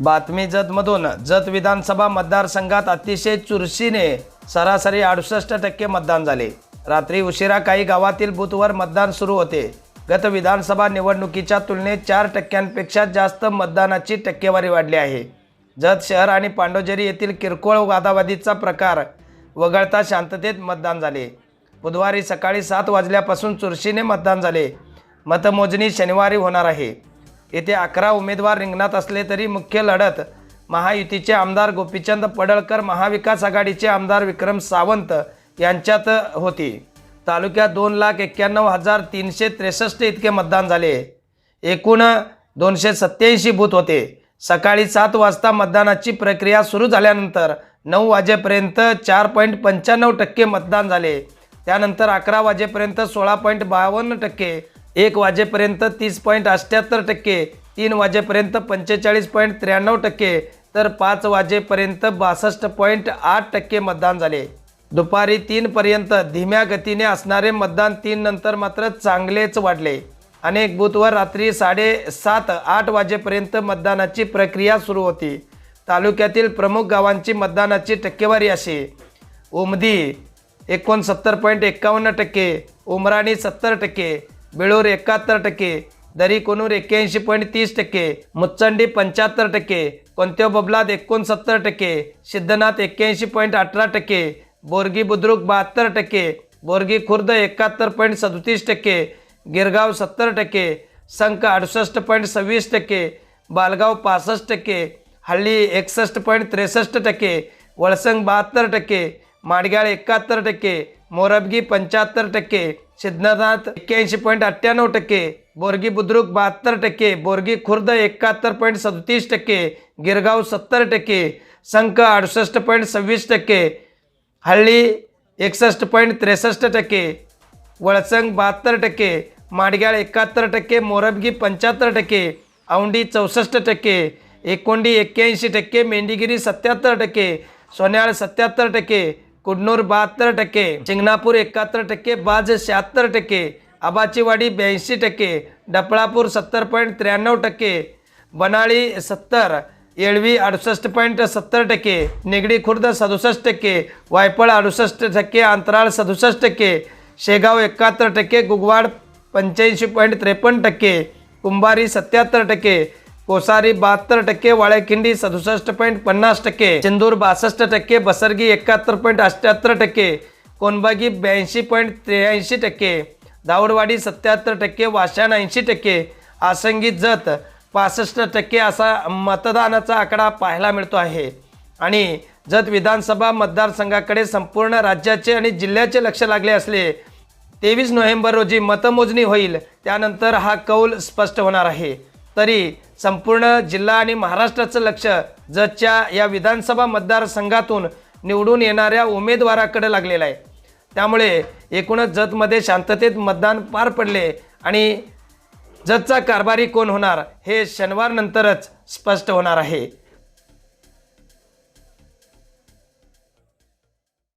बातमी जतमधून जत विधानसभा मतदारसंघात अतिशय चुरशीने सरासरी अडुसष्ट टक्के मतदान झाले. रात्री उशिरा काही गावातील बूथवर मतदान सुरू होते. गत विधानसभा निवडणुकीच्या तुलनेत चार टक्क्यांपेक्षा जास्त मतदानाची टक्केवारी वाढली आहे. जत शहर आणि पांडोजेरी येथील किरकोळ वादावादीचा प्रकार वगळता शांततेत मतदान झाले. बुधवारी सकाळी सात वाजल्यापासून चुरशीने मतदान झाले. मतमोजणी शनिवारी होणार आहे. येथे अकरा उमेदवार रिंगणात असले तरी मुख्य लढत महायुतीचे आमदार गोपीचंद पडळकर महाविकास आघाडीचे आमदार विक्रम सावंत यांच्यात होती. तालुक्यात दोन लाख एक्क्याण्णव हजार तीनशे त्रेसष्ट इतके मतदान झाले. एकूण दोनशे सत्याऐंशी बूथ होते. सकाळी सात वाजता मतदानाची प्रक्रिया सुरू झाल्यानंतर नऊ वाजेपर्यंत चार पॉईंट पंच्याण्णव टक्के मतदान झाले. त्यानंतर अकरा वाजेपर्यंत सोळा पॉईंट बावन्न टक्के एक वाजेपर्यंत तीस पॉईंट अठ्ठ्याहत्तर टक्के तीन वाजेपर्यंत पंचेचाळीस पॉईंट त्र्याण्णव टक्के तर पाच वाजेपर्यंत बासष्ट पॉईंट आठ टक्के मतदान झाले. दुपारी तीनपर्यंत धीम्या गतीने असणारे मतदान तीन नंतर मात्र चांगलेच वाढले. अनेक बूथवर रात्री साडेसात आठ वाजेपर्यंत मतदानाची प्रक्रिया सुरू होती. तालुक्यातील प्रमुख गावांची मतदानाची टक्केवारी अशी. उमदी एकोणसत्तर पॉईंट एक्कावन्न टक्के उमराणी सत्तर टक्के बेळूर एकाहत्तर टक्के दरी कोनूर एक्क्याऐंशी पॉईंट तीस टक्के मुच्चंडी पंच्याहत्तर टक्के कोणत्या बबलात एकोणसत्तर टक्के सिद्धनाथ एक्क्याऐंशी पॉईंट अठरा टक्के बोरगी बुद्रुक बहात्तर टक्के बोरगी खुर्द एकाहत्तर पॉईंट सदतीस टक्के गिरगाव सत्तर टक्के संख अडुसष्ट पॉईंट सव्वीस टक्के बालगाव पासष्ट टक्के हल्ली एकसष्ट पॉईंट त्रेसष्ट टक्के वळसंग बहात्तर टक्के माडग्याळ एकाहत्तर टक्के मोरबगी पंच्याहत्तर टक्के सिद्धनाथ एक्क्याऐंशी पॉईंट अठ्ठ्याण्णव टक्के बोरगी बुद्रुक बहात्तर टक्के बोरगी खुर्द एकाहत्तर पॉईंट सदतीस टक्के गिरगाव सत्तर टक्के संख अडुसष्ट पॉईंट सव्वीस टक्के हल्ली एकसष्ट पॉईंट त्रेसष्ट टक्के वळसंग बहात्तर टक्के माडग्याळ एकाहत्तर टक्के मोरबगी पंच्याहत्तर टक्के औंडी चौसष्ट टक्के एकोंडी एक्क्याऐंशी टक्के मेंढीगिरी सत्याहत्तर टक्के सोन्याळ सत्याहत्तर टक्के कुडनूर बहात्तर टक्के शिंगणापूर एकाहत्तर टक्के बाज शहात्तर टक्के आबाचीवाडी ब्याऐंशी टक्के डपळापूर सत्तर पॉईंट त्र्याण्णव टक्के बनाळी सत्तर येळवी अडुसष्ट पॉईंट सत्तर टक्के निगडी खुर्द सदुसष्ट टक्के वायपळ अडुसष्ट टक्के अंतराळ सदुसष्ट टक्के शेगाव एकाहत्तर टक्के गुगवाड पंच्याऐंशी पॉईंट त्रेपन्न टक्के कुंभारी सत्याहत्तर टक्के कोसारी बहात्तर टक्के वाळेखिंडी सदुसष्ट पॉईंट पन्नास टक्के चिंदूर बासष्ट टक्के बसरगी एकाहत्तर पॉईंट अष्ट्याहत्तर टक्के कोणबागी ब्याऐंशी पॉईंट त्र्याऐंशी टक्के दाऊडवाडी सत्याहत्तर टक्के वाशाण ऐंशी टक्के आसंगी जत पासष्ट टक्के असा मतदानाचा आकडा पाहायला मिळतो आहे. आणि जत विधानसभा मतदारसंघाकडे संपूर्ण राज्याचे आणि जिल्ह्याचे लक्ष लागले असले तेवीस नोव्हेंबर रोजी मतमोजणी होईल त्यानंतर हा कौल स्पष्ट होणार आहे. तरी संपूर्ण जिल्हा आणि महाराष्ट्राचं लक्ष जतच्या या विधानसभा मतदारसंघातून निवडून येणाऱ्या उमेदवाराकडे लागलेलं आहे. त्यामुळे एकूणच जतमध्ये शांततेत मतदान पार पडले आणि जतचा कारभारी कोण होणार हे शनिवारनंतरच स्पष्ट होणार आहे.